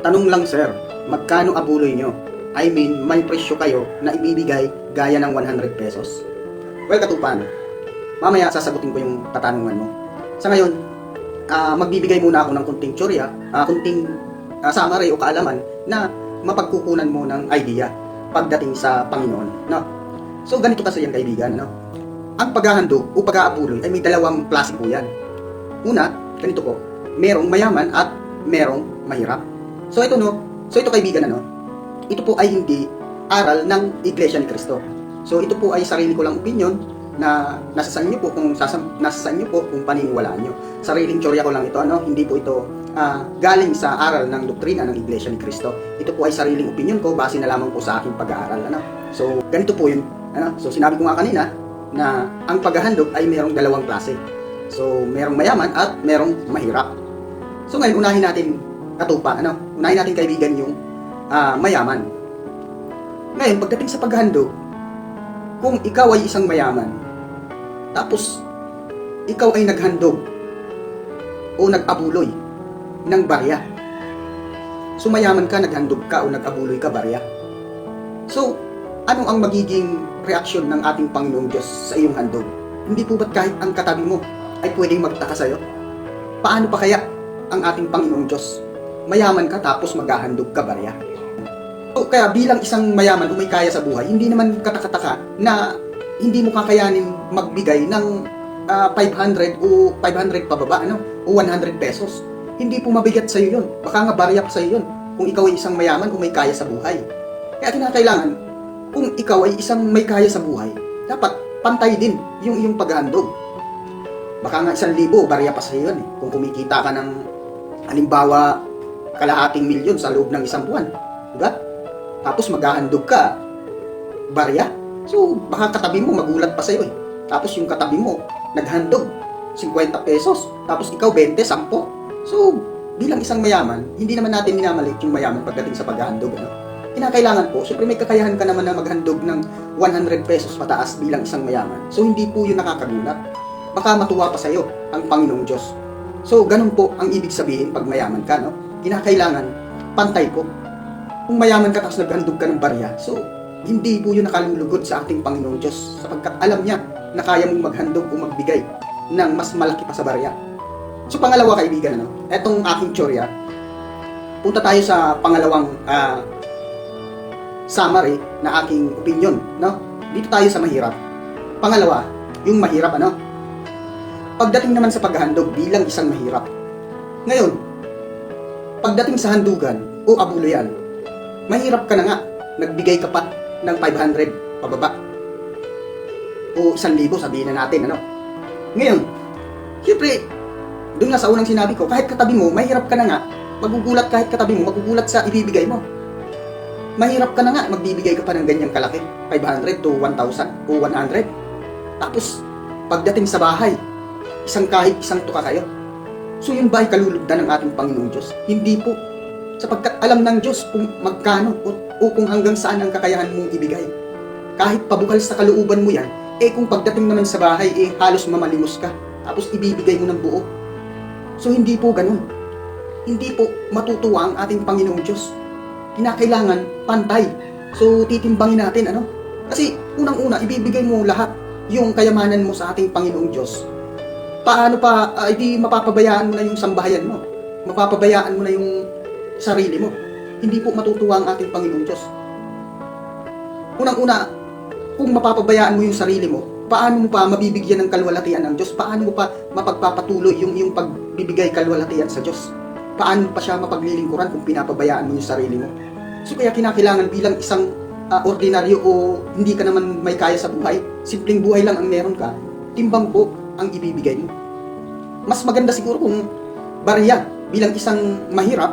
Tanong lang sir, magkano abuloy nyo? I mean, may presyo kayo na ibibigay gaya ng 100 pesos. Well, katupan, mamaya sasagutin ko yung katanungan mo. Sa ngayon, ah, magbibigay muna ako ng kunting tsorya, ah, kunting ah, summary o kaalaman na mapagkukunan mo ng idea pagdating sa Panginoon. No? So, ganito kasi yan kaibigan. No? Ang paghahandog o pag-aabuloy ay may dalawang klase po yan. Una, ganito po, merong mayaman at merong mahirap. So ito no, so ito kaibigan ano, ito po ay hindi aral ng Iglesia ni Cristo. So ito po ay sarili ko lang opinion na nasa sa inyo po kung sasam, nasa sa inyo po kung paniniwalaan nyo. Sariling teorya ko lang ito ano, hindi po ito ah, galing sa aral ng doktrina ng Iglesia ni Cristo. Ito po ay sariling opinion ko base na lamang po sa aking pag-aaral ano. So ganito po yun. Ano? So sinabi ko nga kanina na ang paghahandog ay merong dalawang klase. So merong mayaman at merong mahirap. So ngayon unahin natin katupa, ano? Unahin natin kaibigan yung ah, mayaman. Ngayon, pagdating sa paghandog, kung ikaw ay isang mayaman, tapos ikaw ay naghandog o nag-abuloy ng barya. So mayaman ka, naghandog ka o nag-abuloy ka barya. So, ano ang magiging reaksyon ng ating Panginoong Diyos sa iyong handog? Hindi po ba't kahit ang katabi mo ay pwedeng magtaka sa'yo? Paano pa kaya ang ating Panginoong Diyos? Mayaman ka tapos maghahandog ka barya. So, kaya bilang isang mayaman o kaya sa buhay, hindi naman katakataka na hindi mo kakayanin magbigay ng ah, 500 o 500 pababa ano, o 100 pesos. Hindi po mabigat sa iyo yun. Baka nga barya pa sa iyo yun kung ikaw ay isang mayaman o may kaya sa buhay. Kaya kinakailangan, kung ikaw ay isang may kaya sa buhay, dapat pantay din yung iyong paghahandog. Baka nga isang libo, barya pa sa iyo yun. eh. Kung kumikita ka ng, halimbawa, kalahating milyon sa loob ng isang buwan. Diba? Tapos maghahandog ka, barya. So, baka katabi mo, magulat pa sa'yo eh. Tapos yung katabi mo, naghandog, 50 pesos. Tapos ikaw, 20, 10. So, bilang isang mayaman, hindi naman natin minamalit yung mayaman pagdating sa paghahandog. Ano? Kinakailangan po, syempre may kakayahan ka naman na maghandog ng 100 pesos pataas bilang isang mayaman. So, hindi po yun nakakagulat. Baka matuwa pa sa'yo ang Panginoong Diyos. So, ganun po ang ibig sabihin pag mayaman ka, no? Kinakailangan, pantay po. Kung mayaman ka tapos naghandog ka ng barya, so, hindi po yun nakalulugod sa ating Panginoong Diyos sapagkat alam niya na kaya mong maghandog o magbigay ng mas malaki pa sa barya. So pangalawa kaibigan, ano, etong aking teorya, punta tayo sa pangalawang ah, summary na aking opinion, no? Dito tayo sa mahirap. Pangalawa, yung mahirap, ano? Pagdating naman sa paghahandog bilang isang mahirap. Ngayon, pagdating sa handugan o abuluyan, mahirap ka na nga, nagbigay ka pa ng 500 pababa. O 1,000 sabihin na natin, ano? Ngayon, siyempre, doon nga sa unang sinabi ko, kahit katabi mo, mahirap ka na nga, magugulat kahit katabi mo, magugulat sa ibibigay mo. Mahirap ka na nga, magbibigay ka pa ng ganyang kalaki, 500 to 1,000 o 100. Tapos, pagdating sa bahay, isang kahit isang tuka kayo. So yun ba ay kalulugdan ng ating Panginoong Diyos? Hindi po. Sapagkat alam ng Diyos kung magkano o, o kung hanggang saan ang kakayahan mong ibigay. Kahit pabukal sa kalooban mo yan, eh kung pagdating naman sa bahay, eh halos mamalimos ka. Tapos ibibigay mo ng buo. So hindi po ganun. Hindi po matutuwa ang ating Panginoong Diyos. Kinakailangan pantay. So titimbangin natin ano? Kasi unang-una ibibigay mo lahat yung kayamanan mo sa ating Panginoong Diyos. Paano pa uh, hindi mapapabayaan mo na yung sambahayan mo? Mapapabayaan mo na yung sarili mo. Hindi po matutuwa ang ating Panginoong Diyos. Unang-una, kung mapapabayaan mo yung sarili mo, paano mo pa mabibigyan ng kalwalatian ng Diyos? Paano mo pa mapagpapatuloy yung yung pagbibigay kalwalatian sa Diyos? Paano mo pa siya mapaglilingkuran kung pinapabayaan mo yung sarili mo? So kaya kinakailangan bilang isang ah, ordinaryo o hindi ka naman may kaya sa buhay, simpleng buhay lang ang meron ka, timbang po ang ibibigay mo. Mas maganda siguro kung barya bilang isang mahirap,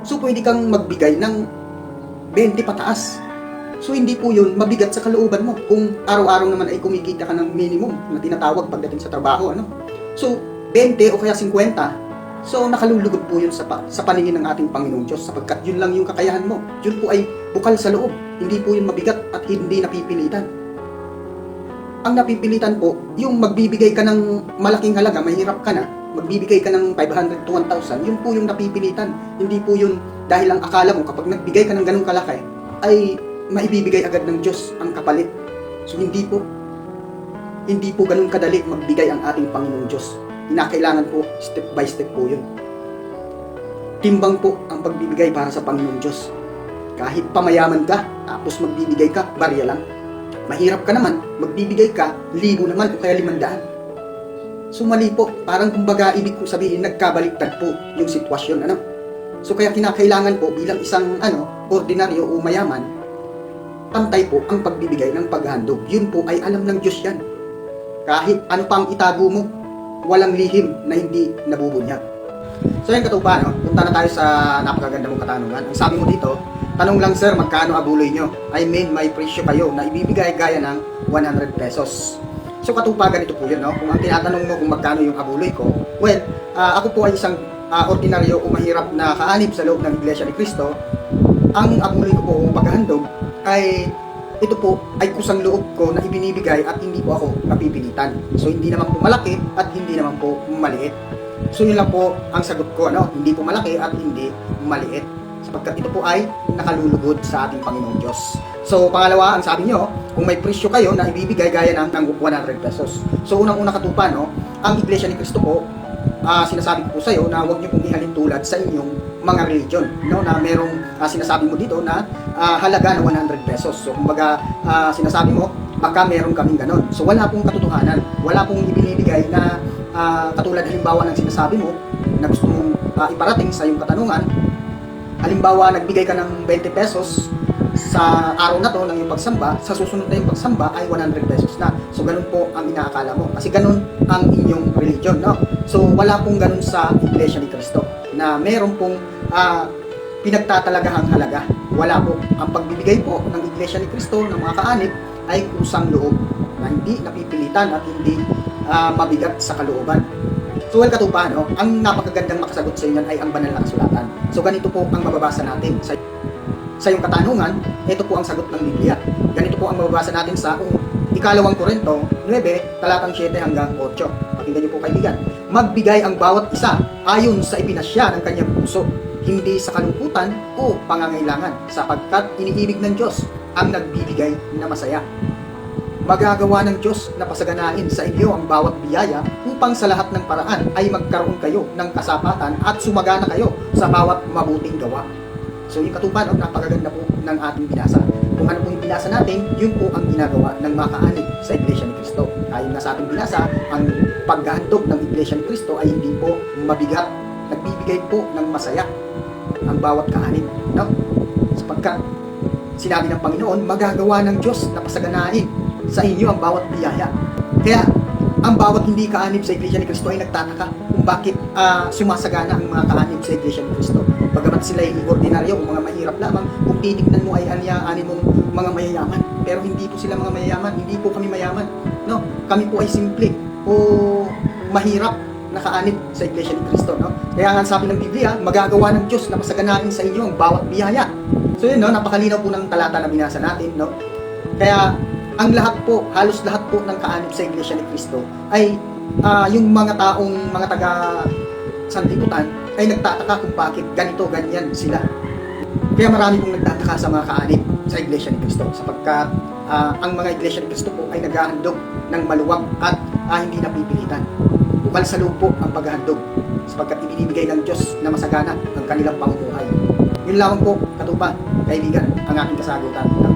so pwede kang magbigay ng 20 pataas. So hindi po yun mabigat sa kalooban mo kung araw-araw naman ay kumikita ka ng minimum na tinatawag pagdating sa trabaho. Ano? So 20 o kaya 50, so nakalulugod po yun sa, pa, sa paningin ng ating Panginoong Diyos sapagkat yun lang yung kakayahan mo. Yun po ay bukal sa loob. Hindi po yun mabigat at hindi napipilitan. Ang napipilitan po, yung magbibigay ka ng malaking halaga, mahirap ka na, magbibigay ka ng 500 to 1,000, yun po yung napipilitan. Hindi po yun dahil lang akala mo kapag nagbigay ka ng ganung kalaki, ay maibibigay agad ng Diyos ang kapalit. So hindi po. Hindi po ganun kadali magbigay ang ating Panginoong Diyos. Kinakailangan po step by step po yun. Timbang po ang pagbibigay para sa Panginoong Diyos. Kahit pamayaman ka, tapos magbibigay ka, barya lang. Mahirap ka naman, magbibigay ka, libo naman o kaya limandaan. So mali po, parang kumbaga ibig ko sabihin nagkabaliktad po yung sitwasyon ano. So kaya kinakailangan po bilang isang ano, ordinaryo o mayaman, pantay po ang pagbibigay ng paghandog. Yun po ay alam ng Diyos yan. Kahit ano pang itago mo, walang lihim na hindi nabubunyag. So yan katupa, no? punta na tayo sa napakaganda mong katanungan. Ang sabi mo dito, tanong lang sir, magkano abuloy nyo? I mean, may presyo kayo na ibibigay gaya ng 100 pesos. So katupa, ganito po yun, no? Kung ang tinatanong mo kung magkano yung abuloy ko, well, ah, ako po ay isang ah, ordinaryo o mahirap na kaanib sa loob ng Iglesia ni Cristo. Ang abuloy ko po o paghahandog ay ito po ay kusang loob ko na ibinibigay at hindi po ako napipilitan. So hindi naman po malaki at hindi naman po maliit. So yun lang po ang sagot ko, ano? Hindi po malaki at hindi maliit. Sapagkat ito po ay nakalulugod sa ating Panginoong Diyos. So pangalawa, ang sabi nyo, kung may presyo kayo na ibibigay gaya ng, ng 100 pesos. So unang-una katupa, no? Ang Iglesia ni Cristo po, ah, sinasabi ko po sa iyo na huwag niyo pong ihalin tulad sa inyong mga religion, no? Na merong ah, sinasabi mo dito na ah, halaga na 100 pesos. So kumbaga, ah, sinasabi mo, baka meron kaming ganon. So wala pong katotohanan. Wala pong ibinibigay na ah, katulad halimbawa ng sinasabi mo na gusto mong ah, iparating sa iyong katanungan. Halimbawa, nagbigay ka ng 20 pesos sa araw na to ng iyong pagsamba, sa susunod na iyong pagsamba ay 100 pesos na. So, ganun po ang inaakala mo. Kasi ganun ang inyong religion, no? So, wala pong ganun sa Iglesia ni Cristo na meron pong ah, pinagtatalagahang halaga. Wala po. Ang pagbibigay po ng Iglesia ni Cristo ng mga kaanib ay kusang loob na hindi napipilitan at hindi ah, mabigat sa kalooban. So, well, katupa, no? ang napakagandang makasagot sa inyo ay ang banal na kasulatan. So, ganito po ang mababasa natin sa sa iyong katanungan, ito po ang sagot ng Biblia. Ganito po ang mababasa natin sa kung ikalawang Korinto 9, talatang 7 hanggang 8. Pakinggan niyo po kaibigan. Magbigay ang bawat isa ayon sa ipinasya ng kanyang puso, hindi sa kalungkutan o pangangailangan, sapagkat iniibig ng Diyos ang nagbibigay na masaya. Magagawa ng Diyos na pasaganain sa inyo ang bawat biyaya upang sa lahat ng paraan ay magkaroon kayo ng kasapatan at sumagana kayo sa bawat mabuting gawa. So yung katupan, oh, napakaganda po ng ating binasa. Kung ano po yung binasa natin, yun po ang ginagawa ng mga kaanib sa Iglesia ni Cristo. Ayon nga sa ating binasa, ang paghahandog ng Iglesia ni Cristo ay hindi po mabigat. Nagbibigay po ng masaya ang bawat kaanib. No? Sapagkat sinabi ng Panginoon, magagawa ng Diyos na pasaganain sa inyo ang bawat biyaya. Kaya, ang bawat hindi kaanib sa Iglesia ni Cristo ay nagtataka kung bakit ah, sumasagana ang mga kaanib sa Iglesia ni Cristo. Bagamat sila ay ordinaryo, mga mahirap lamang, kung titignan mo ay anyaan mong mga mayayaman. Pero hindi po sila mga mayayaman, hindi po kami mayaman. No? Kami po ay simple o mahirap na kaanib sa Iglesia ni Cristo. No? Kaya nga sabi ng Biblia, magagawa ng Diyos na pasaganain sa inyo ang bawat biyaya. So yun, no? napakalinaw po ng talata na binasa natin. No? Kaya ang lahat po, halos lahat po ng kaanib sa Iglesia ni Cristo ay ah, yung mga taong mga taga sanlibutan ay nagtataka kung bakit ganito, ganyan sila. Kaya marami pong nagtataka sa mga kaanib sa Iglesia ni Cristo sapagkat ah, ang mga Iglesia ni Cristo po ay naghahandog ng maluwag at ah, hindi napipilitan. Bukal sa loob po ang paghahandog sapagkat ibinibigay ng Diyos na masagana ang kanilang pamumuhay. Yun lamang po, katupa, kaibigan, ang aking kasagutan ng